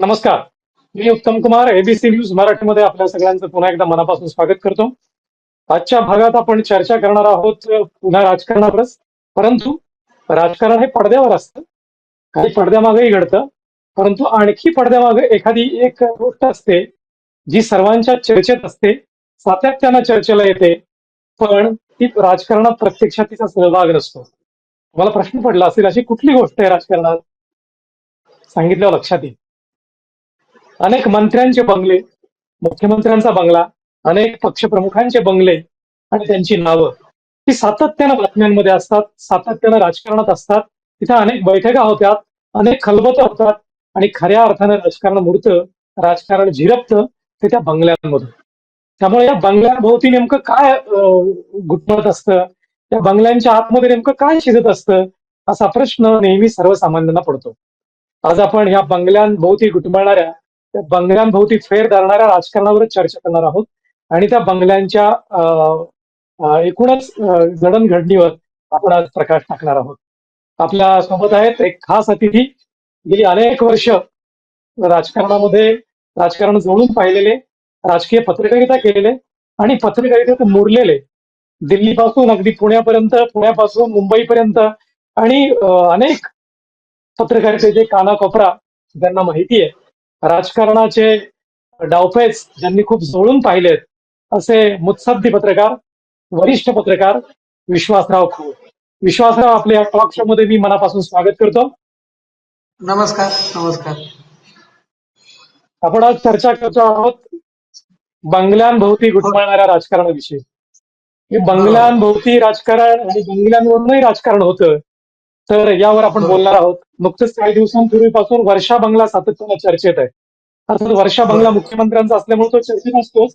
नमस्कार. मी उत्तम Kumar ABC news मराठीमध्ये आपल्या सगळ्यांचं पुन्हा एकदा मनापासून स्वागत करतो. आजच्या भागात आपण चर्चा करणार आहोत पुन्हा राजकारणावरच. परंतु राजकारण हे पडद्यावर असतं. काही पडद्यामागेही घडतं. परंतु आणखी पडद्यामागे एखादी एक गोष्ट असते जी सर्वांच्या चर्चेत असते. सातत्यानं चर्चेला येते पण ती राजकारणात प्रत्यक्षात तिचा सहभाग नसतो. मला प्रश्न पडला असेल अशी कुठली गोष्ट आहे राजकारणात? सांगितल्यावर लक्षात येईल. अनेक मंत्र्यांचे बंगले मुख्यमंत्र्यांचा बंगला अनेक पक्षप्रमुखांचे बंगले आणि त्यांची नावं. ही सातत्यानं बातम्यांमध्ये असतात सातत्यानं राजकारणात असतात. तिथे अनेक बैठका होतात अनेक खलबत होतात आणि खऱ्या अर्थानं राजकारण मूर्त राजकारण झिरपतं ते त्या बंगल्यांमधून. त्यामुळे या बंगल्यांभोवती नेमकं काय गुटमळत असतं? त्या बंगल्यांच्या आतमध्ये नेमकं काय शिजत असतं? असा प्रश्न नेहमी सर्वसामान्यांना पडतो. आज आपण ह्या बंगल्यांभोवती गुटमळणाऱ्या त्या बंगल्यांभोवती फेर धरणाऱ्या राजकारणावरच चर्चा करणार आहोत. आणि त्या बंगल्यांच्या अं, एकूणच जडणघडणीवर आपण आज प्रकाश टाकणार आहोत. आपल्यासोबत आहेत एक खास अतिथी. गेली अनेक वर्ष राजकारणामध्ये राजकारण जोडून पाहिलेले राजकीय पत्रकारिता केलेले आणि पत्रकारितेत मुरलेले. दिल्लीपासून अगदी पुण्यापर्यंत पुण्यापासून मुंबईपर्यंत आणि अनेक पत्रकारितेचे कानाकोपरा ज्यांना माहिती आहे. राजकारणाचे डावपेच ज्यांनी खूप जवळून पाहिलेत असे मुत्सद्दी पत्रकार वरिष्ठ पत्रकार विश्वासराव खोत. विश्वासराव आपल्या टॉक शो मध्ये मी मनापासून स्वागत करतो. नमस्कार नमस्कार. आपण आज चर्चा करतो आहोत बंगल्यांभोवती घुटमळणाऱ्या राजकारणाविषयी. हे बंगल्यांभोवती राजकारण आणि बंगल्यांवरूनही राजकारण होतं. तर यावर आपण बोलणार आहोत. नुकतंच काही दिवसांपूर्वीपासून वर्षा बंगला सातत्यानं चर्चेत आहे. अर्थात वर्षा बंगला मुख्यमंत्र्यांचा असल्यामुळे तो चर्चेत असतोच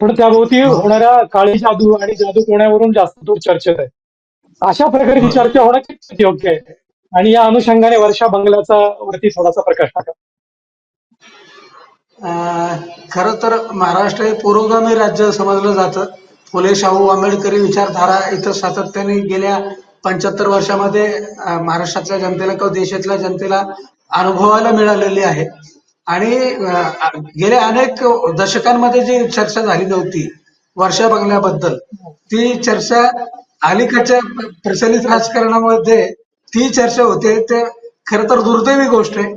पण त्याभोवती होणाऱ्या काळी जादू आणि जादू टोण्यावरून जास्त तो चर्चेत आहे. अशा प्रकारची चर्चा होणं कितपत योग्य आहे? आणि या अनुषंगाने वर्षा बंगल्याचा वरती थोडासा प्रकाश टाका. खर तर महाराष्ट्र हे पुरोगामी राज्य समजलं जातं. फुले शाहू आंबेडकरी विचारधारा इथं सातत्याने गेल्या पंच्याहत्तर वर्षामध्ये महाराष्ट्रातल्या जनतेला किंवा देशातल्या जनतेला अनुभवायला मिळालेली आहे. आणि गेल्या अनेक दशकांमध्ये जी चर्चा झाली नव्हती वर्षा बंगल्याबद्दल ती चर्चा अलीकडच्या प्रचलित राजकारणामध्ये ती चर्चा होते ते खर तर दुर्दैवी गोष्ट आहे.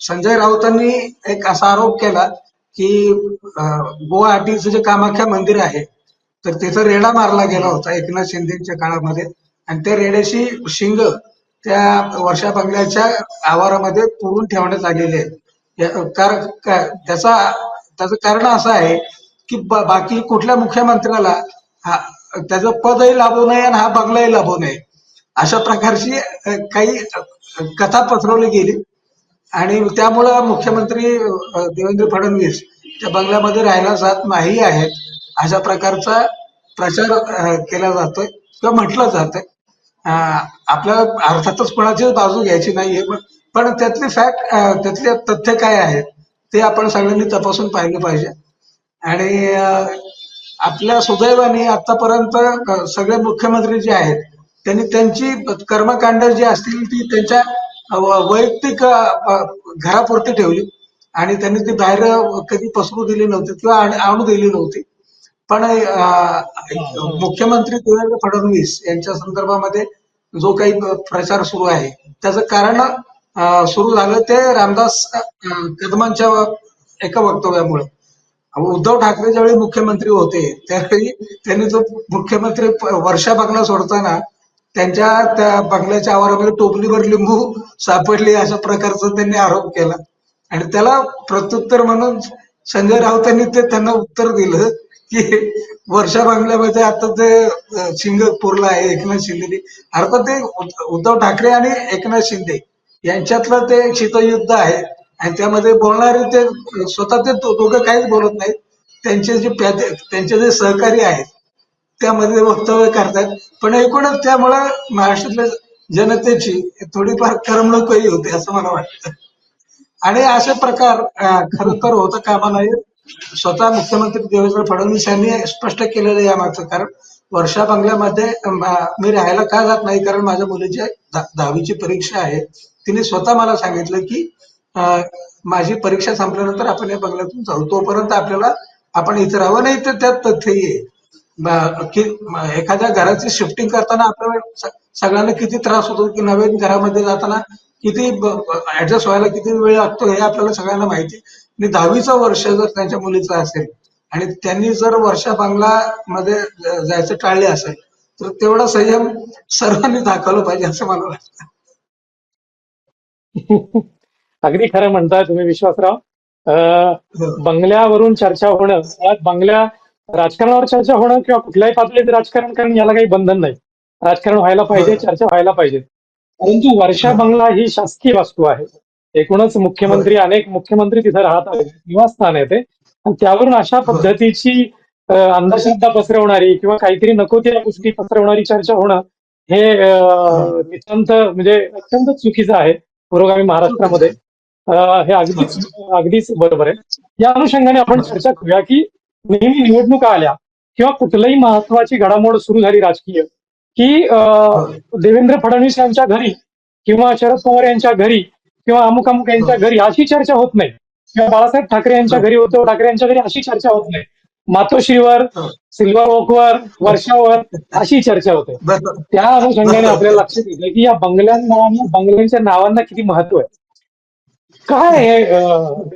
संजय राऊतांनी एक असा आरोप केला की गुवाहाटीचं जे कामाख्या मंदिर आहे तर तिथं रेडा मारला गेला होता एकनाथ शिंदेच्या काळामध्ये. आणि त्या रेड्याशी शिंग त्या वर्षा बंगल्याच्या आवारामध्ये पुरून ठेवण्यात आलेले आहेत. त्याचा त्याचं कारण असं आहे की बाकी कुठल्या मुख्यमंत्र्याला हा त्याचं पदही लाभू नये आणि हा बंगलाही लाभू नये. अशा प्रकारची काही कथा पसरवली गेली. आणि त्यामुळं मुख्यमंत्री देवेंद्र फडणवीस त्या बंगल्यामध्ये राहायला जात नाही आहेत. अशा प्रकारचा प्रचार केला जातोय किंवा म्हटलं जातंय. आपल्या आपल्याला अर्थातच कोणाचीच बाजू घ्यायची नाहीये पण- त्यातले त्यातली फॅक्ट त्यातले तथ्य काय आहेत ते आपण सगळ्यांनी तपासून पाहिलं पाहिजे. आणि आपल्या सुदैवाने आतापर्यंत सगळे मुख्यमंत्री जे आहेत त्यांनी त्यांची कर्मकांड जी असतील ती त्यांच्या व- वैयक्तिक घरापुरती ठेवली. आणि त्यांनी ती बाहेर कधी पसरू दिली नव्हती किंवा आणू दिली नव्हती. पण मुख्यमंत्री देवेंद्र फडणवीस यांच्या संदर्भामध्ये जो काही प्रचार सुरू आहे त्याचं कारण सुरू झालं ते रामदास कदमांच्या एका वक्तव्यामुळे. उद्धव ठाकरे ज्यावेळी मुख्यमंत्री होते त्यावेळी त्यांनी जो मुख्यमंत्री वर्षा बंगला सोडताना त्यांच्या त्या बंगल्याच्या आवारामध्ये टोपलीवर लिंबू सापडली अशा प्रकारचा त्यांनी आरोप केला. आणि त्याला प्रत्युत्तर म्हणून संजय राऊतांनी ते त्यांना उत्तर दिलं. की वर्षा बांगल्यामध्ये आता ते शिंग पुरला आहे एकनाथ शिंदेनी. अर्थात ते उद्धव ठाकरे आणि एकनाथ शिंदे यांच्यातलं ते शीतयुद्ध आहे. आणि त्यामध्ये बोलणारे ते स्वतः ते दोघं काहीच बोलत नाहीत. त्यांचे जे प्यादे त्यांचे जे सहकारी आहेत त्यामध्ये वक्तव्य करतात. पण एकूणच त्यामुळं महाराष्ट्रातल्या जनतेची थोडीफार करमणूकही होते असं मला वाटतं. आणि असे प्रकार खर तर होता कामा नये स्वतः मुख्यमंत्री देवेंद्र फडणवीस यांनी स्पष्ट केलेलं या मागचं कारण. वर्षा बंगल्यामध्ये मी राहायला का जात नाही? कारण माझ्या मुलीची दहावीची परीक्षा आहे. तिने स्वतः मला सांगितलं की माझी परीक्षा संपल्यानंतर आपण या बंगल्यातून जाऊ. तोपर्यंत आपल्याला आपण इथे राहावं नाही तर त्यात तथ्यही आहे की एखाद्या घराची शिफ्टिंग करताना आपल्याला सगळ्यांना किती त्रास होतो की नवीन घरामध्ये जाताना किती ऍडजस्ट व्हायला किती वेळ लागतो हे आपल्याला सगळ्यांना माहिती आहे. आणि दहावीचं वर्ष जर त्यांच्या मुलीचं असेल आणि त्यांनी जर वर्षा बंगला मध्ये जायचं टाळले असेल तर तेवढा संयम सर्वांनी दाखवला पाहिजे असं मला वाटतं अगदी खरं म्हणताय तुम्ही विश्वासराव अं. बंगल्यावरून चर्चा होणं बंगल्या राजकारणावर चर्चा होणं किंवा कुठल्याही पातळीत राजकारण करणं याला काही बंधन नाही राजकारण व्हायला पाहिजे. चर्चा व्हायला पाहिजे परंतु वर्षा. बंगला ही शासकीय वास्तू आहे एकूणच मुख्यमंत्री अनेक मुख्यमंत्री तिथे राहत आहेत निवासस्थान आहे ते. आणि त्यावरून अशा. पद्धतीची अंधश्रद्धा पसरवणारी किंवा काहीतरी नको त्या गोष्टी पसरवणारी चर्चा होणं हे नितांत म्हणजे अत्यंत चुकीचं आहे पुरोगामी महाराष्ट्रामध्ये. हे अगदीच अगदीच बरोबर आहे. या अनुषंगाने आपण चर्चा करूया की नेहमी निवडणुका आल्या किंवा कुठलंही महत्वाची घडामोड सुरू झाली राजकीय की अं, देवेंद्र फडणवीस यांच्या घरी किंवा शरद पवार यांच्या घरी किंवा अमुक अमुक यांच्या घरी अशी चर्चा होत नाही. किंवा बाळासाहेब ठाकरे यांच्या घरी उद्धव ठाकरे यांच्या घरी अशी चर्चा होत नाही. मातोश्रीवर सिल्वर ओकवर वर्षावर अशी चर्चा होते. त्या अनुषंगाने आपल्याला लक्षात येतं की या बंगल्यांना बंगल्यांच्या नावांना किती महत्त्व आहे. काय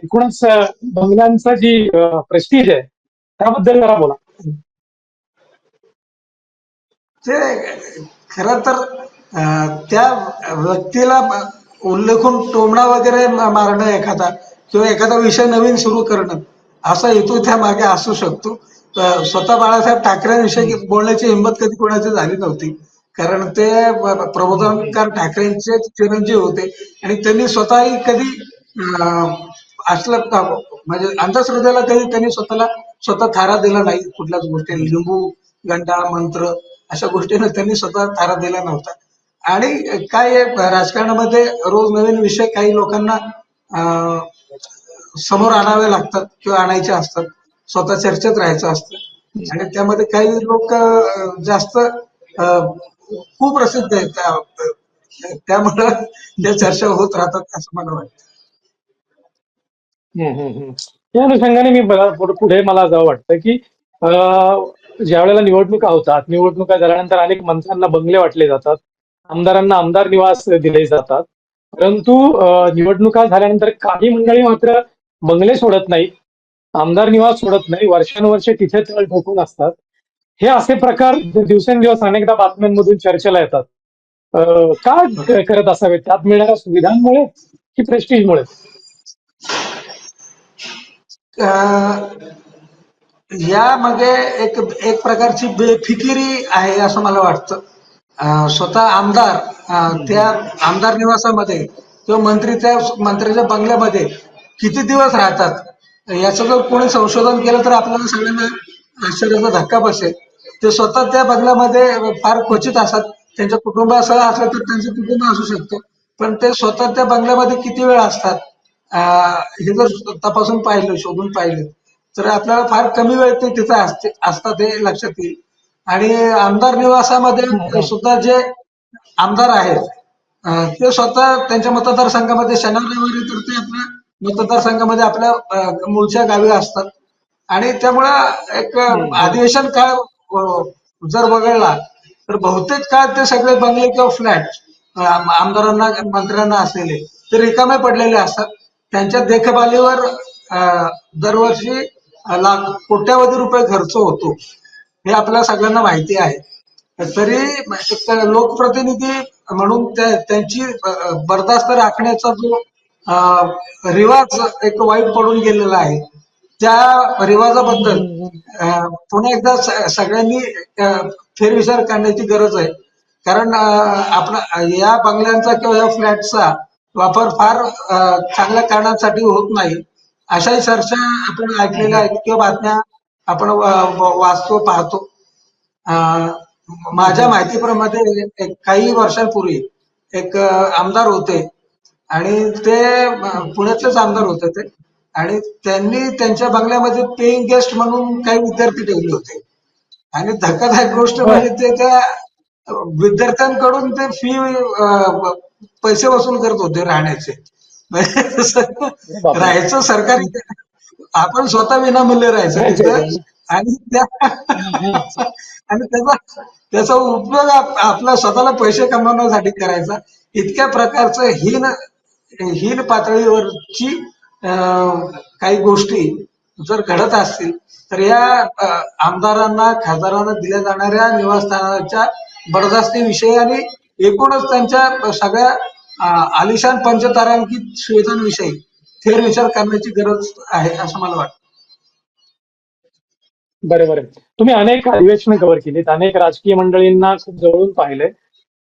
एकूणच बंगल्यांचं जी प्रेस्टिज आहे त्याबद्दल जरा बोला. ते खरं तर त्या व्यक्तीला उल्लेखून टोमणा वगैरे मारणं एखादा किंवा एखादा विषय नवीन सुरू करणं असा हेतू त्या मागे असू शकतो. स्वतः बाळासाहेब ठाकरेंविषयी बोलण्याची हिंमत कधी कोणाची झाली नव्हती. कारण ते प्रबोधनकार ठाकरेंचे चिरंजीव होते आणि त्यांनी स्वतःही कधी असलं का- म्हणजे अंधश्रद्धेला कधी त्यांनी स्वतःला स्वतः थारा दिला नाही कुठल्याच गोष्टी लिंबू गंडा मंत्र अशा गोष्टींना त्यांनी स्वतः थारा दिला नव्हता. आणि काय राजकारणामध्ये रोज नवीन विषय काही लोकांना समोर आणावे लागतात किंवा आणायचे असतात. स्वतः चर्चेत राहायचं असतं. आणि त्यामध्ये काही लोक जास्त खूप प्रसिद्ध आहेत. त्या- त्यामुळं त्या चर्चा होत राहतात असं मला वाटतं. त्या या अनुषंगाने मी पुढे मला जावं वाटतं की ज्या वेळेला निवडणुका होतात निवडणुका झाल्यानंतर अनेक मंत्र्यांना बंगले वाटले जातात. आमदारांना आमदार निवास दिले जातात. परंतु निवडणुका झाल्यानंतर काही मंडळी मात्र बंगले सोडत नाही आमदार निवास सोडत नाही वर्षानुवर्षे तिथे तळ ठोकून असतात. हे असे प्रकार दिवसेंदिवस अनेकदा बातम्यांमधून चर्चेला येतात. का करत असावेत? त्यात मिळणाऱ्या सुविधांमुळे की प्रेस्टिजमुळे यामध्ये एक एक प्रकारची बेफिकिरी आहे असं मला वाटतं. स्वतः आमदार त्या आमदार निवासामध्ये किंवा मंत्री त्या मंत्र्याच्या बंगल्यामध्ये किती दिवस राहतात? याचं जर कोणी संशोधन केलं तर आपल्याला सगळ्यांना आश्चर्याचा धक्का बसेल. ते स्वतः त्या बंगल्यामध्ये फार क्वचित असतात. त्यांच्या कुटुंबासह असलं तर त्यांचं कुटुंब असू शकतं. पण ते स्वतः त्या बंगल्यामध्ये किती वेळ असतात? हे जर तपासून पाहिलं शोधून पाहिलं तर आपल्याला फार कमी वेळ ते तिथं असते असतात हे लक्षात येईल. आणि आमदार निवासामध्ये सुद्धा जे आमदार आहेत ते स्वतः त्यांच्या मतदारसंघामध्ये शनिवार रविवारी तर ते आपल्या मतदारसंघामध्ये आपल्या मूळच्या गावी असतात. आणि त्यामुळं एक. अधिवेशन काळ जर वगळला तर बहुतेक काळ ते सगळे बंगले किंवा फ्लॅट आमदारांना मंत्र्यांना असलेले ते रिकामे पडलेले असतात. त्यांच्या देखभालीवर दरवर्षी लाख कोट्यावधी रुपये खर्च होतो. हे आपल्या सगळ्यांना माहिती आहे. तरी लोकप्रतिनिधी म्हणून त्यांची अं, बरदास्त राखण्याचा जो रिवाज एक वाईट पडून गेलेला आहे त्या रिवाजाबद्दल पुन्हा एकदा सगळ्यांनी फेरविचार करण्याची गरज आहे. कारण आपण आपला या बंगल्यांचा किंवा या फ्लॅटचा वापर फार चांगल्या कारणांसाठी होत नाही. अशाही चर्चा आपण ऐकलेल्या आहेत. किंवा बातम्या आपण वाचतो पाहतो. माझ्या माहितीप्रमाणे काही वर्षांपूर्वी एक आमदार होते. आणि ते पुण्यातलेच आमदार होते ते. आणि त्यांनी त्यांच्या बंगल्यामध्ये पेईंग गेस्ट म्हणून काही विद्यार्थी ठेवले होते. आणि धक्कादायक गोष्ट म्हणजे ते त्या विद्यार्थ्यांकडून ते फी पैसे वसूल करत होते राहण्याचे. म्हणजे. राहायचं सरकारी आपण स्वतः विनामूल्य राहायचं तिथं. आणि त्या आणि त्याचा त्याचा उपयोग आप- आपला स्वतःला पैसे कमवण्यासाठी करायचा. इतक्या प्रकारचं हीन हीन पातळीवरची काही गोष्टी जर घडत असतील तर या आमदारांना खासदारांना दिल्या जाणाऱ्या निवासस्थानाच्या बडदास्तीविषयी आणि एकूणच त्यांच्या सगळ्या आलिशान पंचतारांकित सुविधांविषयी फेर विचार करण्याची गरज आहे असं मला वाटतं. बरोबर आहे तुम्ही अनेक अधिवेशनं कव्हर केलीत. अनेक राजकीय मंडळींना खूप जवळून पाहिले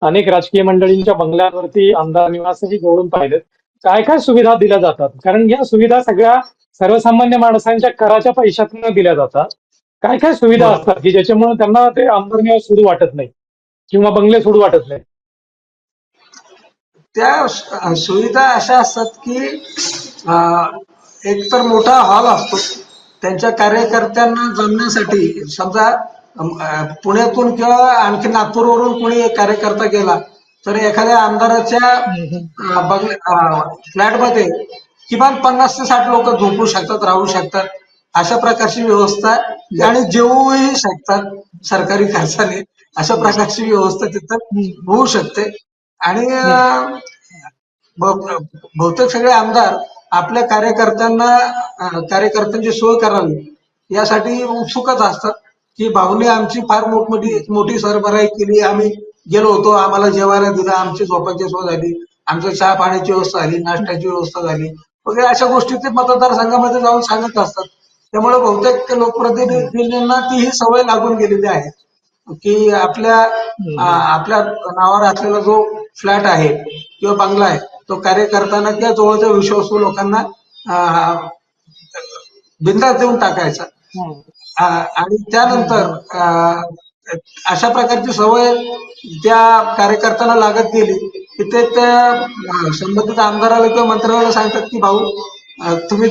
अनेक राजकीय मंडळींच्या बंगल्यावरती आमदार निवासही जवळून पाहिलेत. काय काय सुविधा दिल्या जातात? कारण या सुविधा सगळ्या सर्वसामान्य माणसांच्या कराच्या पैशातून दिल्या जातात. काय काय सुविधा. असतात की ज्याच्यामुळे त्यांना ते आमदार निवास सोडू वाटत नाही? किंवा बंगले सोडू वाटत नाही? त्या सुविधा अशा असतात की एक तर मोठा हॉल असतो. त्यांच्या कार्यकर्त्यांना जमण्यासाठी समजा पुण्यातून किंवा आणखी नागपूरवरून कोणी एक कार्यकर्ता गेला तर एखाद्या आमदाराच्या अं, बंगले फ्लॅटमध्ये किमान पन्नास ते साठ लोक झोपू शकतात राहू शकतात. अशा प्रकारची व्यवस्था आणि जेवूही शकतात सरकारी खर्चाने अशा प्रकारची व्यवस्था तिथं होऊ शकते. आणि बहुतेक सगळे आमदार आपल्या कार्यकर्त्यांना कार्यकर्त्यांची सोय करावी यासाठी उत्सुकच असतात की भाऊने आमची फार मोठमोठी मोठी सरबराई केली. आम्ही गेलो होतो आम्हाला जेवायला दिलं आमची झोपायची सोय झाली आमच्या चहा पाण्याची व्यवस्था झाली नाश्त्याची व्यवस्था झाली. वगैरे अशा गोष्टी ते मतदारसंघामध्ये जाऊन सांगत असतात. त्यामुळे बहुतेक लोकप्रतिनिधींना ती ही सवय लागून गेलेली आहे की आपल्या आपल्या नावावर असलेला जो फ्लॅट आहे किंवा बंगला आहे तो कार्य करताना किंवा जवळच्या विश्वासू लोकांना बिंदास देऊन टाकायचा. आणि त्यानंतर अशा प्रकारची सवय त्या कार्यकर्त्यांना लागत गेली की ते त्या संबंधित आमदाराला किंवा मंत्र्याला सांगतात की भाऊ तुम्ही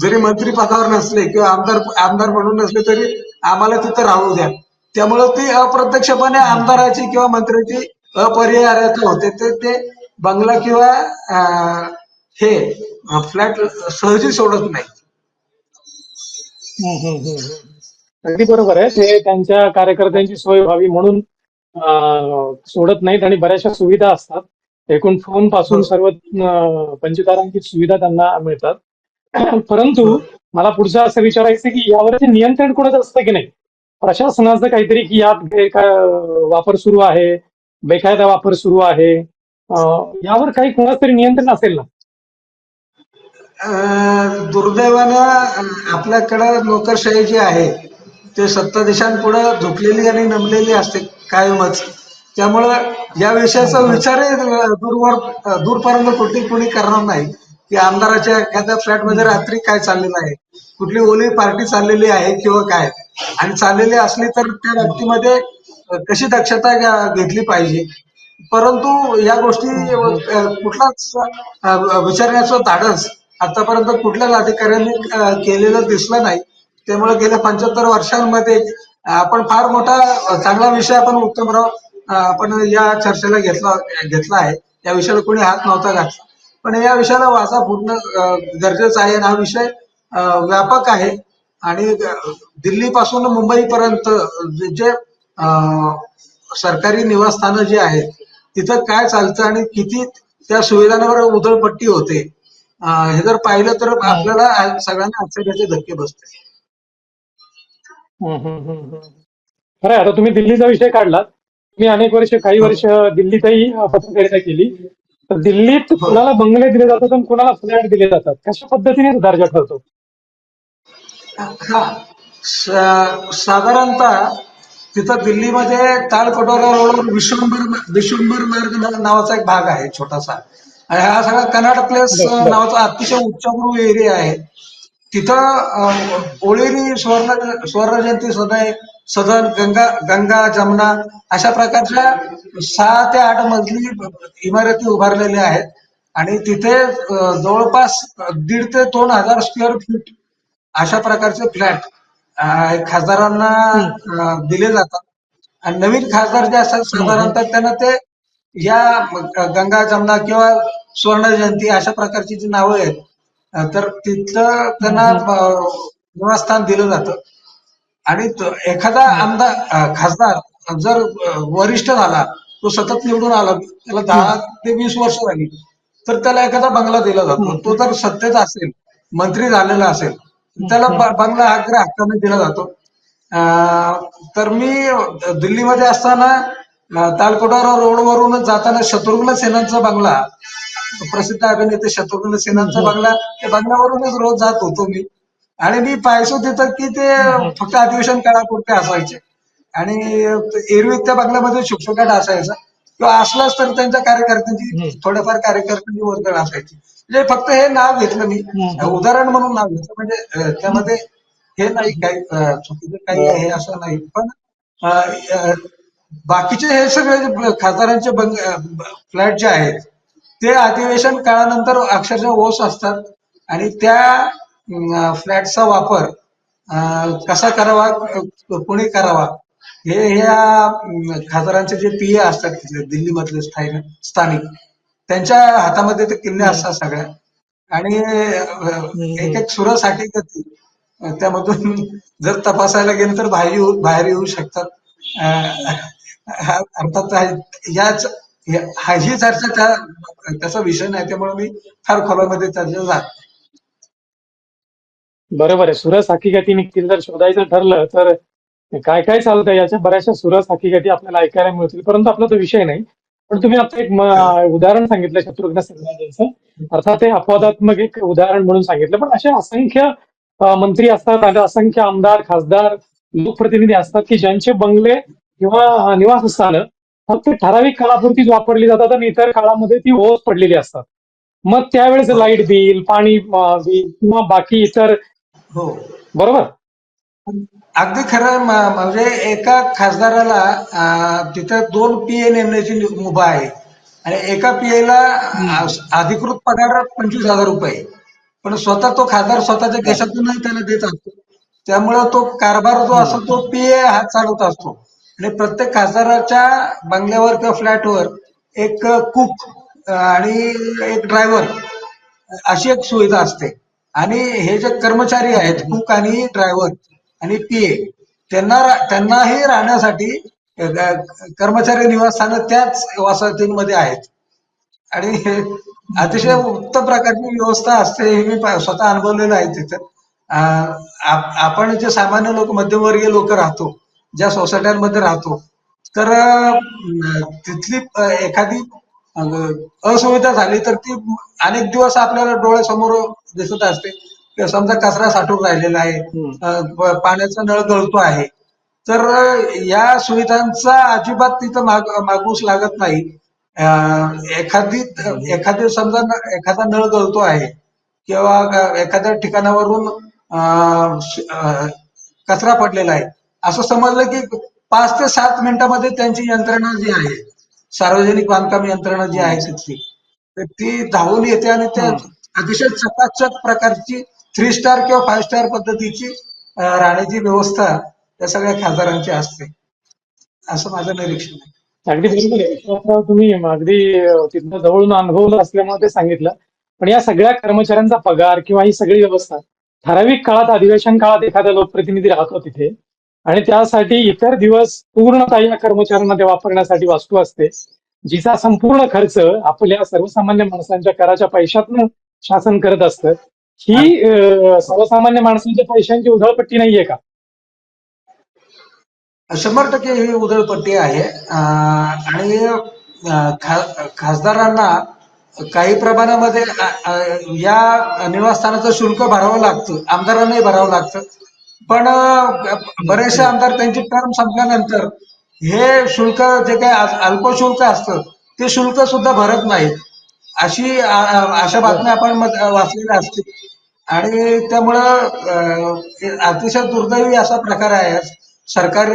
जरी मंत्री पदावर नसले किंवा आमदार आमदार म्हणून नसले तरी आम्हाला तिथं राहू द्या. त्यामुळे ती अप्रत्यक्षपणे आमदाराची किंवा मंत्र्याची अपरिहार्यता होते. ते बंगला किंवा हे फ्लॅट सहजी सोडत नाही. अगदी बरोबर आहे. ते त्यांच्या कार्यकर्त्यांची सोय व्हावी म्हणून सोडत नाहीत आणि बऱ्याचशा सुविधा असतात. एकूण फोनपासून सर्व पंचतारांकित सुविधा त्यांना मिळतात. परंतु मला पुढचं असं विचारायचं की यावरती नियंत्रण कोणाचं असतं की नाही? प्रशासनाचं काहीतरी की यात वापर सुरू आहे बेकायदा वापर सुरू आहे? यावर काही कोणाचं तरी नियंत्रण असेल ना? दुर्दैवानं आपल्याकडं लोकशाही जी आहे ते सत्ताधीशांपुढे झुकलेली आणि नमलेली असते कायमच. त्यामुळं या विषयाचा विचारही दूरवर दूरपर्यंत कुठे कोणी करणार नाही. की आमदाराच्या एखाद्या फ्लॅटमध्ये रात्री काय चाललेलं आहे? कुठली ओली पार्टी चाललेली आहे किंवा काय? आणि चाललेली असली तर त्या व्यक्तीमध्ये कशी दक्षता घेतली पाहिजे? परंतु या गोष्टी कुठलाच विचारण्याचं धाडस आतापर्यंत कुठल्याच अधिकाऱ्यांनी केलेलं दिसलं नाही. त्यामुळे गेल्या पंच्याहत्तर वर्षांमध्ये आपण फार मोठा चांगला विषय आपण उत्तमराव आपण या चर्चेला घेतला घेतला आहे. या विषयाला कोणी हात नव्हता घातला. पण या विषयाला वाचा फुटणं गरजेचं आहे. आणि हा विषय व्यापक आहे. आणि दिल्लीपासून मुंबईपर्यंत जे- जे सरकारी निवासस्थानं जी आहेत तिथं काय चालतं आणि किती त्या सुविधांवर उधळपट्टी होते. हे जर पाहिलं तर आपल्याला सगळ्यांना आश्चर्याचे धक्के बसते. खरं आता तुम्ही दिल्लीचा विषय काढलात. मी अनेक वर्ष काही वर्ष दिल्लीतही पत्रकारिता केली. तर दिल्लीत कुणाला बंगले दिले जातात आणि कुणाला फ्लॅट दिले जातात? कशा पद्धतीने दर्जा ठरतो हा. साधारणतः तिथं दिल्लीमध्ये तालकटोरा रोडवर विश्वंभर विश्वंभर मार्ग नावाचा एक भाग आहे छोटासा. आणि हा सगळा कनाड प्लेस. नावाचा अतिशय उच्चभ्रू एरिया आहे. तिथं ओळीनी स्वर्ण स्वर्ण जयंती सदय सदन गंगा गंगा जमुना अशा प्रकारच्या सहा ते आठ मजली इमारती उभारलेल्या आहेत. आणि तिथे जवळपास दीड ते दोन हजार स्क्वेअर फीट अशा प्रकारचे फ्लॅट खासदारांना दिले जातात. आणि नवीन खासदार जे असतात साधारणतः त्यांना ते या गंगा जमुना किंवा स्वर्ण जयंती अशा प्रकारची जी नावं आहेत तर तिथलं त्यांना निवासस्थान दिलं जातं. आणि एखादा आमदार खासदार जर वरिष्ठ झाला तो सतत निवडून आला त्याला दहा ते वीस वर्ष झाली तर त्याला एखादा बंगला दिला जातो. तो जर सत्तेत असेल मंत्री झालेला असेल त्याला बंगला हा हक्काने दिला जातो. अं, तर मी दिल्लीमध्ये असताना अं, तालकोटारा रोडवरून जाताना शत्रुघ्न सेनांचा बंगला प्रसिद्ध अभिनेते शत्रुघ्न सिन्हांचा बंगला त्या बंगल्यावरूनच रोज जात होतो मी. आणि मी पाहायचो तिथं की ते फक्त अधिवेशन काळापुरते असायचे. आणि एरवी त्या बंगल्यामध्ये शुकशुकाट असायचा. किंवा असलाच तर त्यांच्या कार्यकर्त्यांची थोड्याफार कार्यकर्त्यांची वर्दळ असायची. म्हणजे फक्त हे नाव घेतलं मी. उदाहरण म्हणून नाव घेतलं म्हणजे त्यामध्ये हे नाही काही चुकीचं काही हे असं नाही. पण बाकीचे हे सगळे खासदारांचे फ्लॅट जे आहेत ते अधिवेशन काळानंतर अक्षरशः ओस असतात आणि त्या फ्लॅटचा वापर कसा करावा कोणी करावा हे ह्या खासदारांचे जे पीए असतात तिथले दिल्लीमधले स्थानिक स्थानिक त्यांच्या हातामध्ये ते किल्ले असतात सगळ्या. आणि एक एक सुरासाठी त्यामधून जर तपासायला गेलं तर बाहेर येऊ बाहेर येऊ शकतात. अर्थात याच हा ही चर्चा त्या त्याचा विषय नाही त्यामुळे मी फार खोलामध्ये चर्चा जात. बरोबर आहे. सुरस हकीकती निघतील जर शोधायचं ठरलं तर काय काय चालतंय याच्या बऱ्याचशा सुरस हकीकती आपल्याला ऐकायला मिळतील. परंतु आपला तो विषय नाही. पण तुम्ही आता एक उदाहरण सांगितलं शत्रुघ्न सिन्हाजींचं अर्थात ते अपवादात्मक एक उदाहरण म्हणून सांगितलं. पण असे असंख्य मंत्री असतात आणि असंख्य आमदार खासदार लोकप्रतिनिधी असतात की ज्यांचे बंगले किंवा निवासस्थानं फक्त ठराविक काळापुरतीच वापरली जातात आणि इतर काळामध्ये ती ओस पडलेली असतात. मग त्यावेळेस लाइट बिल पाणी बिल किंवा बाकी इतर हो. बरोबर? अगदी खरं म्हणजे एका खासदाराला तिथं दोन पीए नेमण्याची मुभा आहे. आणि एका पीएला अधिकृत पगार पंचवीस हजार रुपये. पण स्वतः तो खासदार स्वतःच्या खिशातूनही त्याला देत असतो. त्यामुळं तो कारभार जो असतो तो पीए हात चालवत असतो. आणि प्रत्येक खासदाराच्या बंगल्यावर किंवा फ्लॅटवर एक कुक आणि एक ड्रायव्हर अशी एक सुविधा असते. आणि हे जे कर्मचारी आहेत कुक आणि ड्रायव्हर आणि पीए त्यांना त्यांनाही राहण्यासाठी कर्मचारी निवासस्थानं त्याच वसाहतींमध्ये आहेत. आणि हे अतिशय उत्तम प्रकारची व्यवस्था असते हे मी स्वतः अनुभवलेलं आहे तिथं. आपण जे सामान्य लोक मध्यमवर्गीय लोक राहतो ज्या सोसायट्यांमध्ये राहतो तर तिथली एखादी असुविधा झाली तर ती अनेक दिवस आपल्याला डोळ्यासमोर दिसत असते. समजा कचरा साठून राहिलेला आहे पाण्याचा नळ गळतो आहे तर या सुविधांचा अजिबात तिथं माग मागूस लागत नाही एखादी एखादी समजा एखादा नळ गळतो आहे किंवा एखाद्या ठिकाणावरून कचरा पडलेला आहे असं समजलं की पाच ते सात मिनिटामध्ये त्यांची यंत्रणा जी आहे सार्वजनिक बांधकाम यंत्रणा जी आहे तिथली तर ती धावून येते आणि त्या. अतिशय चकाचक प्रकारची थ्री स्टार किंवा फाईव्ह स्टार पद्धतीची राहण्याची व्यवस्था त्या सगळ्या खासदारांची असते. असं माझं निरीक्षण आहे. अगदी बरोबर आहे. तुम्ही अगदी तिथं तिथनं जवळून अनुभवलं असल्यामुळे ते सांगितलं. पण या सगळ्या कर्मचाऱ्यांचा पगार किंवा ही सगळी व्यवस्था ठराविक काळात अधिवेशन काळात एखादा लोकप्रतिनिधी राहतो तिथे आणि त्यासाठी इतर दिवस पूर्णतः या कर्मचाऱ्यांना ते वापरण्यासाठी वास्तू असते जिचा संपूर्ण खर्च आपल्या सर्वसामान्य माणसांच्या कराच्या पैशातून शासन करत असतं. ही सर्वसामान्य माणसांच्या पैशांची उधळपट्टी नाहीये का? शंभर टक्के ही उधळपट्टी आहे. आणि खासदारांना काही प्रमाणामध्ये या निवासस्थानाचं शुल्क भरावं लागतं आमदारांनाही भरावं लागतं. पण बरेचसे आमदार त्यांची टर्म संपल्यानंतर हे शुल्क जे काही अल्प शुल्क असतं ते शुल्क सुद्धा भरत नाहीत. अशी अशा बातम्या आपण वाचलेल्या असतील. आणि त्यामुळं अतिशय दुर्दैवी असा प्रकार आहे. सरकारी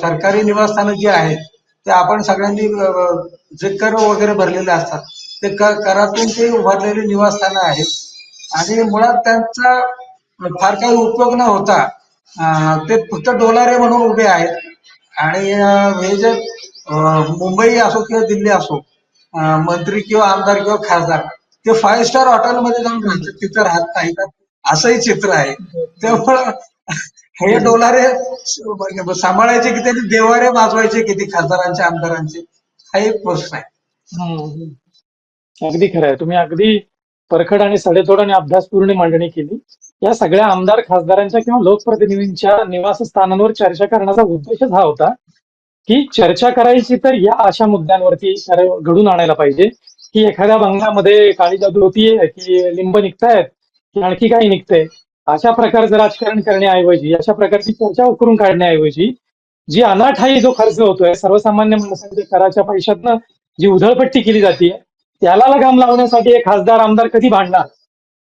सरकारी निवासस्थानं जी आहेत ते आपण सगळ्यांनी जे कर वगैरे भरलेले असतात. ते करातून ते उभारलेली निवासस्थानं आहेत. आणि मुळात त्यांचा फार काही उपयोग न होता ते फक्त डोलारे म्हणून उभे आहेत. आणि हे जे मुंबई असो किंवा दिल्ली असो मंत्री किंवा आमदार किंवा खासदार ते फाईव्ह स्टार हॉटेलमध्ये जाऊन राहतात तिथं राहत नाहीत असंही चित्र आहे. त्यामुळं हे डोलारे सांभाळायचे की त्यांनी देवारे वाजवायचे किती खासदारांचे आमदारांचे हा एक प्रश्न आहे. अगदी खरं आहे. तुम्ही अगदी परखड आणि सडेतोड आणि अभ्यासपूर्ण मांडणी केली. या सगळ्या आमदार खासदारांच्या किंवा लोकप्रतिनिधींच्या निवासस्थानांवर चर्चा करण्याचा उद्देशच हा होता. की चर्चा करायची तर या अशा मुद्द्यांवरती घडून आणायला पाहिजे. की एखाद्या बंगल्यामध्ये काळी जादू होतीये की लिंब निघतायत की आणखी काही निघतंय. अशा प्रकारचं राजकारण करण्याऐवजी अशा प्रकारची चर्चा उकरून काढण्याऐवजी जी अनाठाई जो खर्च होतोय सर्वसामान्य माणसांच्या कराच्या पैशातनं जी उधळपट्टी केली जाते त्याला लगाम लावण्यासाठी एक खासदार आमदार कधी भांडणार?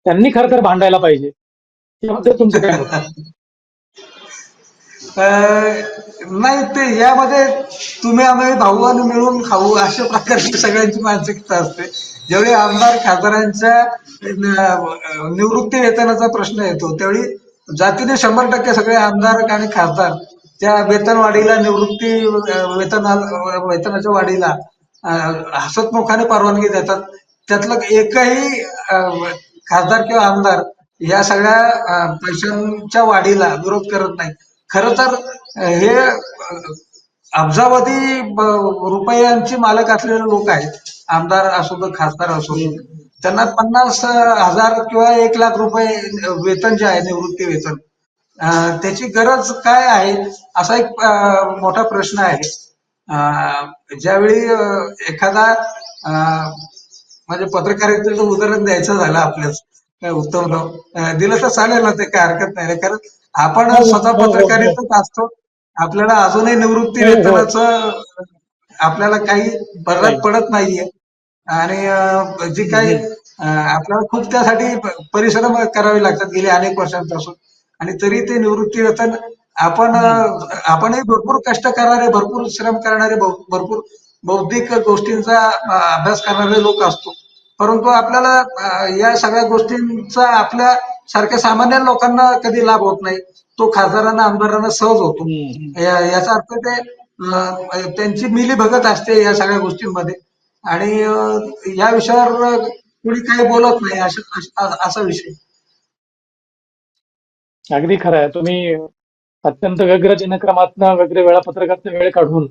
त्यांनी खर तर भांडायला पाहिजे. त्याबद्दल तुमचं काय मत नाही ते यामध्ये तुम्ही आम्ही भाऊ आणि मिळून खाऊ अशा प्रकारची सगळ्यांची मानसिकता असते. ज्यावेळी आमदार खासदारांच्या निवृत्ती वेतनाचा प्रश्न येतो त्यावेळी जातीने शंभर टक्के सगळे आमदार आणि खासदार त्या वेतनवाढीला निवृत्ती वेतना वेतनाच्या वाढीला हसतमुखाने परवानगी देतात. त्यातलं एकही खासदार किंवा आमदार या सगळ्या पैशांच्या वाढीला विरोध करत नाही. खर तर हे अब्जावधी रुपयांची मालक असलेले लोक आहेत आमदार असो तर खासदार असो त्यांना पन्नास हजार किंवा एक लाख रुपये वेतन जे आहे निवृत्ती वेतन त्याची गरज काय आहे असा एक मोठा प्रश्न आहे. ज्यावेळी एखादा म्हणजे पत्रकारितेचं उदाहरण द्यायचं झालं आपल्याच उत्तमराव अं, दिलं तर चालेल ना ते काय हरकत नाही कारण आपण हो, हो, स्वतः हो. पत्रकारितेत असतो. आपल्याला अजूनही निवृत्ती. वेतनाचं आपल्याला काही फरक पडत नाहीये. आणि जी काही आपल्याला खूप त्यासाठी परिश्रम करावे लागतात गेले अनेक वर्षांपासून. आणि तरी ते निवृत्ती वेतन आपण आपणही भरपूर कष्ट करणारे भरपूर श्रम करणारे भर- भरपूर बौद्धिक गोष्टींचा अभ्यास करणारे लोक असतो. परंतु आपल्याला या सगळ्या गोष्टींचा आपल्या सारख्या सामान्य लोकांना कधी लाभ होत नाही. तो खासदारांना आमदारांना सहज होतो. याचा अर्थ ते त्यांची मिली भगत असते या सगळ्या गोष्टींमध्ये. आणि या विषयावर कुणी काही बोलत नाही असा विषय. अगदी खरं आहे. तुम्ही अत्यंत व्यग्र दिनक्रमातनं व्यग्र वेळापत्रकातनं वेळ काढून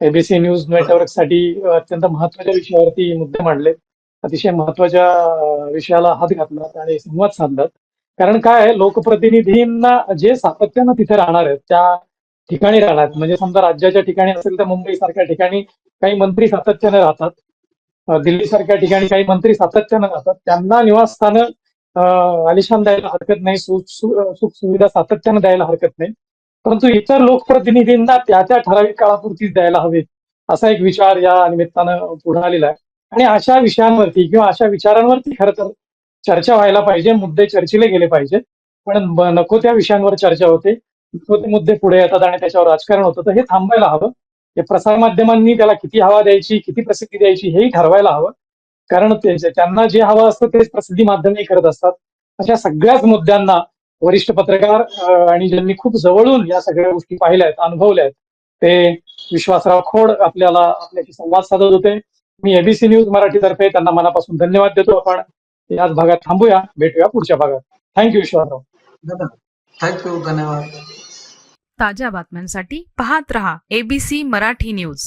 एबीसी न्यूज नेटवर्कसाठी अत्यंत महत्त्वाच्या विषयावरती मुद्दे मांडले अतिशय महत्त्वाच्या विषयाला हात घातलात आणि संवाद साधलात. कारण काय लोकप्रतिनिधींना जे सातत्यानं तिथे राहणार आहेत त्या ठिकाणी राहणार आहेत. म्हणजे समजा राज्याच्या ठिकाणी असेल तर मुंबई सारख्या ठिकाणी काही मंत्री सातत्यानं राहतात. दिल्ली सारख्या ठिकाणी काही मंत्री सातत्यानं राहतात. त्यांना निवासस्थानं आलिशान द्यायला हरकत नाही सुख सुविधा सातत्यानं द्यायला हरकत नाही. परंतु इतर लोकप्रतिनिधींना त्या त्या ठराविक काळापुरतीच द्यायला हवेत असा एक विचार या निमित्तानं पुढे आलेला आहे. आणि अशा विषयांवरती किंवा अशा विचारांवरती खरं तर चर्चा व्हायला पाहिजे मुद्दे चर्चेले गेले पाहिजेत पण नको त्या विषयांवर चर्चा होते. नको ते मुद्दे पुढे येतात आणि त्याच्यावर राजकारण होतं. तर हे थांबायला हवं. हे प्रसारमाध्यमांनी त्याला किती हवा द्यायची किती प्रसिद्धी द्यायची हेही ठरवायला हवं. कारण त्यांना जे हवं असतं तेच प्रसिद्धी माध्यमे करत असतात. अशा सगळ्याच मुद्द्यांना वरिष्ठ पत्रकार आणि ज्यांनी खूप जवळून या सगळ्या गोष्टी पाहिल्या आहेत अनुभवल्या आहेत ते विश्वासराव खोड आपल्याला आपल्याशी संवाद साधत होते. मी एबीसी न्यूज मराठीतर्फे त्यांना मनापासून धन्यवाद देतो. आपण याच भागात थांबूया. भेटूया पुढच्या भागात. थँक्यू धन्यवाद. थँक्यू धन्यवाद. ताज्या बातम्यांसाठी पाहत रहा एबीसी मराठी न्यूज